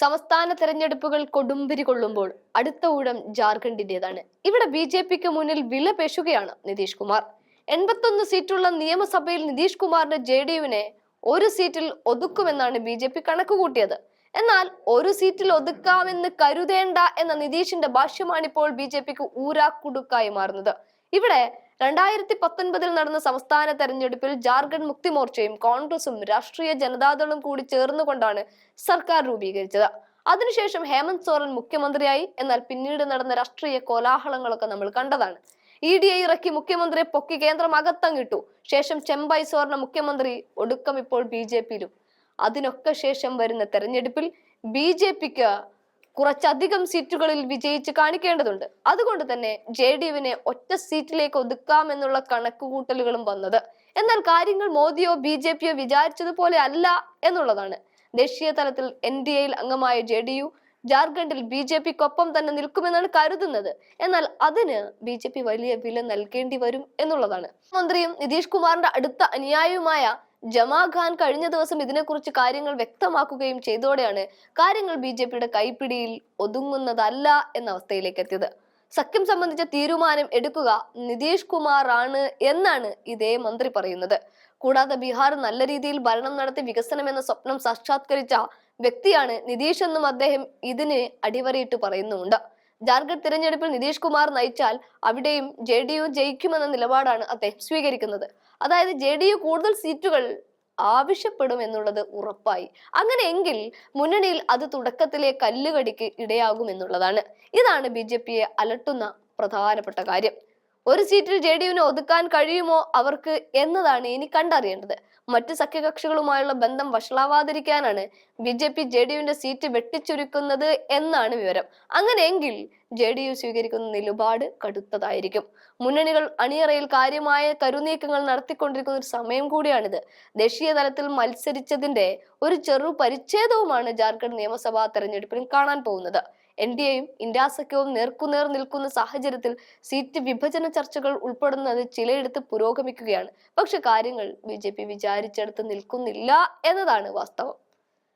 സംസ്ഥാന തെരഞ്ഞെടുപ്പുകൾ കൊടുമ്പിരി കൊള്ളുമ്പോൾ അടുത്ത ഊഴം ജാർഖണ്ഡിന്റേതാണ്. ഇവിടെ ബി ജെ പിക്ക് മുന്നിൽ വില പേശുകയാണ് നിതീഷ് കുമാർ. എൺപത്തൊന്ന് സീറ്റുള്ള നിയമസഭയിൽ നിതീഷ് കുമാറിന്റെ ജെ ഡി യുവിനെ ഒരു സീറ്റിൽ ഒതുക്കുമെന്നാണ് ബി ജെ പി കണക്കുകൂട്ടിയത്. എന്നാൽ ഒരു സീറ്റിൽ ഒതുക്കാമെന്ന് കരുതേണ്ട എന്ന നിതീഷിന്റെ ഭാഷ്യമാണിപ്പോൾ ബി ജെ പിക്ക് ഊരാക്കുടുക്കായി മാറുന്നത്. ഇവിടെ രണ്ടായിരത്തി പത്തൊൻപതിൽ നടന്ന സംസ്ഥാന തെരഞ്ഞെടുപ്പിൽ ജാർഖണ്ഡ് മുക്തി മോർച്ചയും കോൺഗ്രസും രാഷ്ട്രീയ ജനതാദളും കൂടി ചേർന്നുകൊണ്ടാണ് സർക്കാർ രൂപീകരിച്ചത്. അതിനുശേഷം ഹേമന്ത് സോറൻ മുഖ്യമന്ത്രിയായി. എന്നാൽ പിന്നീട് നടന്ന രാഷ്ട്രീയ കോലാഹലങ്ങളൊക്കെ നമ്മൾ കണ്ടതാണ്. ഇ ഡി ഐ ഇറക്കി മുഖ്യമന്ത്രിയെ പൊക്കി കേന്ദ്രം അകത്തങ്ങിട്ടു. ശേഷം ചെമ്പൈ സോറിന മുഖ്യമന്ത്രി ഒടുക്കം ഇപ്പോൾ ബി ജെ പിയിലും. അതിനൊക്കെ ശേഷം വരുന്ന തെരഞ്ഞെടുപ്പിൽ ബി ജെ പിക്ക് കുറച്ചധികം സീറ്റുകളിൽ വിജയിച്ച് കാണിക്കേണ്ടതുണ്ട്. അതുകൊണ്ട് തന്നെ ജെ ഡി യുവിനെ ഒറ്റ സീറ്റിലേക്ക് ഒതുക്കാമെന്നുള്ള കണക്കുകൂട്ടലുകളും വന്നത്. എന്നാൽ കാര്യങ്ങൾ മോദിയോ ബി ജെ പിയോ വിചാരിച്ചതുപോലെ അല്ല എന്നുള്ളതാണ്. ദേശീയ തലത്തിൽ എൻ ഡി എയിൽ അംഗമായ ജെ ഡി യു ജാർഖണ്ഡിൽ ബി ജെ പിക്കൊപ്പം തന്നെ നിൽക്കുമെന്നാണ് കരുതുന്നത്. എന്നാൽ അതിന് ബി ജെ പി വലിയ വില നൽകേണ്ടി വരും എന്നുള്ളതാണ്. മന്ത്രിയും നിതീഷ് കുമാറിന്റെ അടുത്ത അനുയായിയുമായ ജമാ ഖാൻ കഴിഞ്ഞ ദിവസം ഇതിനെക്കുറിച്ച് കാര്യങ്ങൾ വ്യക്തമാക്കുകയും ചെയ്തോടെയാണ് കാര്യങ്ങൾ ബി ജെ പിയുടെ കൈപ്പിടിയിൽ ഒതുങ്ങുന്നതല്ല എന്ന അവസ്ഥയിലേക്ക് എത്തിയത്. സഖ്യം സംബന്ധിച്ച തീരുമാനം എടുക്കുക നിതീഷ് കുമാർ ആണ് എന്നാണ് ഇതേ മന്ത്രി പറയുന്നത്. കൂടാതെ ബീഹാർ നല്ല രീതിയിൽ ഭരണം നടത്തി വികസനം എന്ന സ്വപ്നം സാക്ഷാത്കരിച്ച വ്യക്തിയാണ് നിതീഷ് എന്നും അദ്ദേഹം ഇതിന് അടിവരയിട്ട് പറയുന്നുമുണ്ട്. ജാർഖണ്ഡ് തിരഞ്ഞെടുപ്പിൽ നിതീഷ് കുമാർ നയിച്ചാൽ അവിടെയും ജെ ഡി യു ജയിക്കുമെന്ന നിലപാടാണ് അദ്ദേഹം സ്വീകരിക്കുന്നത്. അതായത് ജെ ഡി യു കൂടുതൽ സീറ്റുകൾ ആവശ്യപ്പെടും എന്നുള്ളത് ഉറപ്പായി. അങ്ങനെയെങ്കിൽ മുന്നണിയിൽ അത് തുടക്കത്തിലെ കല്ലുകടിക്ക് ഇടയാകും എന്നുള്ളതാണ്. ഇതാണ് ബി ജെ പിയെ അലട്ടുന്ന പ്രധാനപ്പെട്ട കാര്യം. ഒരു സീറ്റിൽ ജെ ഡി യുവിനെ ഒതുക്കാൻ കഴിയുമോ അവർക്ക് എന്നതാണ് ഇനി കണ്ടറിയേണ്ടത്. മറ്റ് സഖ്യകക്ഷികളുമായുള്ള ബന്ധം വഷളാവാതിരിക്കാനാണ് B J P J D യുവിന്റെ seat വെട്ടിച്ചുരുക്കുന്നത് എന്നാണ് വിവരം. അങ്ങനെയെങ്കിൽ ജെ ഡി യു സ്വീകരിക്കുന്ന നിലപാട് കടുത്തതായിരിക്കും. മുന്നണികൾ അണിയറയിൽ കാര്യമായ കരുനീക്കങ്ങൾ നടത്തിക്കൊണ്ടിരിക്കുന്ന ഒരു സമയം കൂടിയാണിത്. ദേശീയ തലത്തിൽ മത്സരിച്ചതിന്റെ ഒരു ചെറു പരിച്ഛേദവുമാണ് ജാർഖണ്ഡ് നിയമസഭാ തെരഞ്ഞെടുപ്പിൽ കാണാൻ പോകുന്നത്. എൻ ഡി എയും ഇന്ത്യ സഖ്യവും നേർക്കുനേർ നിൽക്കുന്ന സാഹചര്യത്തിൽ സീറ്റ് വിഭജന ചർച്ചകൾ ഉൾപ്പെടുന്നത് ചിലയിടത്ത് പുരോഗമിക്കുകയാണ്. പക്ഷെ കാര്യങ്ങൾ ബി ജെ പി വിചാരിച്ചെടുത്ത് നിൽക്കുന്നില്ല എന്നതാണ് വാസ്തവം.